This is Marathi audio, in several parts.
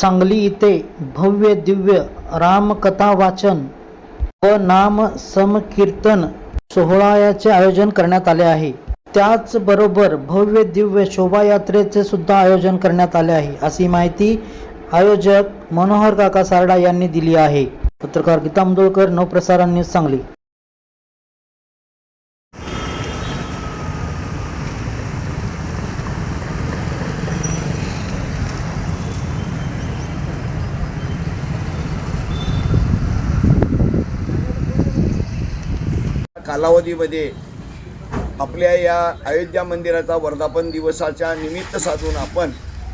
सांगली इथे भव्य दिव्य रामकथा वाचन व नाम समकीर्तन सोहळ्याचे आयोजन करण्यात आले आहे. त्याचबरोबर भव्य दिव्य शोभायात्रेचे सुद्धा आयोजन करण्यात आले आहे अशी माहिती आयोजक मनोहर काका सारडा यांनी दिली आहे. पत्रकार गीता आंबोळकर नवप्रसारण न्यूज सांगली. कालावधीमध्ये आपल्या या अयोध्या मंदिराचा वर्धापन दिवसाच्या निमित्त साधून आपण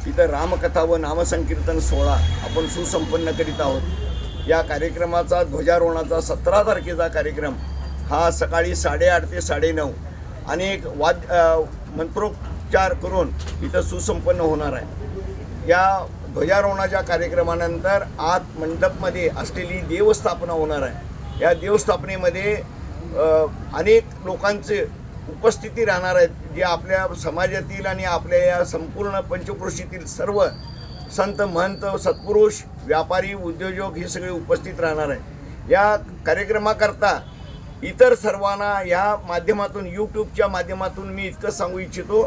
इथं रामकथा व नामसंकीर्तन सोहळा आपण सुसंपन्न करीत आहोत. या कार्यक्रमाचा ध्वजारोहणाचा सतरा तारखेचा कार्यक्रम हा सकाळी साडेआठ ते साडेनऊ अनेक वाद अ, मंत्रोच्चार करून इथं सुसंपन्न होणार आहे. या ध्वजारोहणाच्या कार्यक्रमानंतर आत मंडपमध्ये असलेली देवस्थापना होणार आहे. या देवस्थापनेमध्ये अनेक लोकांचे उपस्थिती राहणार आहेत जे आपल्या समाजातील आणि आपल्या या संपूर्ण पंचक्रोशीतील सर्व संत महंत सत्पुरुष व्यापारी उद्योजक हे सगळे उपस्थित राहणार आहे या कार्यक्रमाकरता इतर सर्वांना या माध्यमातून यूट्यूबच्या माध्यमातून मी इतकं सांगू इच्छितो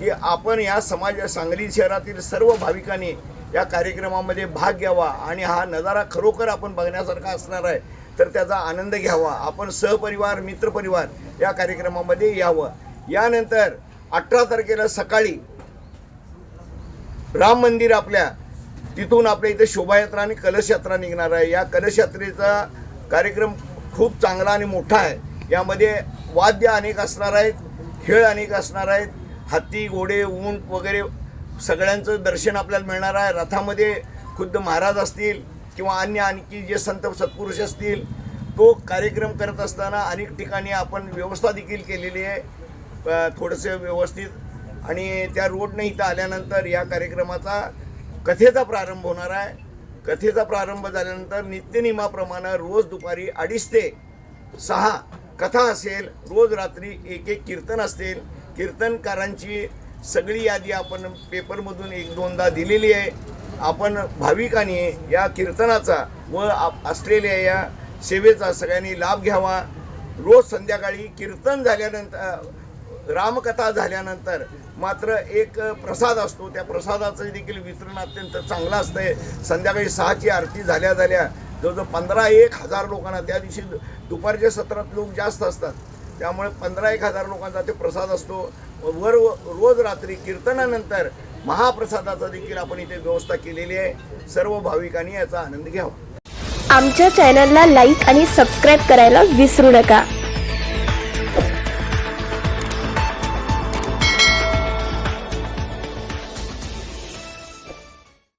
की आपण या समाज सांगली शहरातील सर्व भाविकांनी या कार्यक्रमामध्ये भाग घ्यावा आणि हा नजारा खरोखर आपण बघण्यासारखा असणार आहे. तर त्याचा आनंद घ्यावा. आपण सहपरिवार मित्रपरिवार या कार्यक्रमामध्ये यावं. यानंतर अठरा तारखेला सकाळी राम मंदिर आपल्या तिथून आपल्या इथे शोभायात्रा आणि कलशयात्रा निघणार आहे. या कलशयात्रेचा कार्यक्रम खूप चांगला आणि मोठा आहे. यामध्ये वाद्य अनेक असणार आहेत खेळ अनेक असणार आहेत. हत्ती घोडे ऊंट वगैरे सगळ्यांचं दर्शन आपल्याला मिळणार आहे. रथामध्ये खुद्द महाराज असतील किंवा अन्य आणखी जे संत सत्पुरुष असतील तो कार्यक्रम करत असताना अनेक ठिकाणी आपण व्यवस्था देखील केलेली आहे. थोडंसं व्यवस्थित. आणि त्या रोडने इथं आल्यानंतर या कार्यक्रमाचा कथेचा प्रारंभ होणार आहे. कथेचा प्रारंभ झाल्यानंतर नित्यनियमाप्रमाणे रोज दुपारी अडीच ते सहा कथा असेल रोज रात्री एक एक कीर्तन असतील. कीर्तनकारांची सगळी यादी आपण पेपरमधून एक दोनदा दिलेली आहे. आपण भाविकांनी या कीर्तनाचा व आप- असलेल्या या सेवेचा सगळ्यांनी लाभ घ्यावा. रोज संध्याकाळी कीर्तन झाल्यानंतर रामकथा झाल्यानंतर मात्र एक प्रसाद असतो. त्या प्रसादाचं देखील वितरण अत्यंत चांगलं असतंय. संध्याकाळी सहाची आरती झाल्या झाल्या जवळजवळ पंधरा एक हजार लोकांना त्या दिवशी दुपारच्या सत्रात लोक जास्त असतात. त्यामुळे पंधरा एक हजार लोकांचा ते प्रसाद असतो. वर रोज रात्री कीर्तनानंतर महाप्रसादाचा देखील आपण इथे व्यवस्था केलेली आहे. सर्व भाविकांनी याचा आनंद घ्यावा. आमच्या चॅनलला लाईक आणि सबस्क्राईब करायला विसरू नका.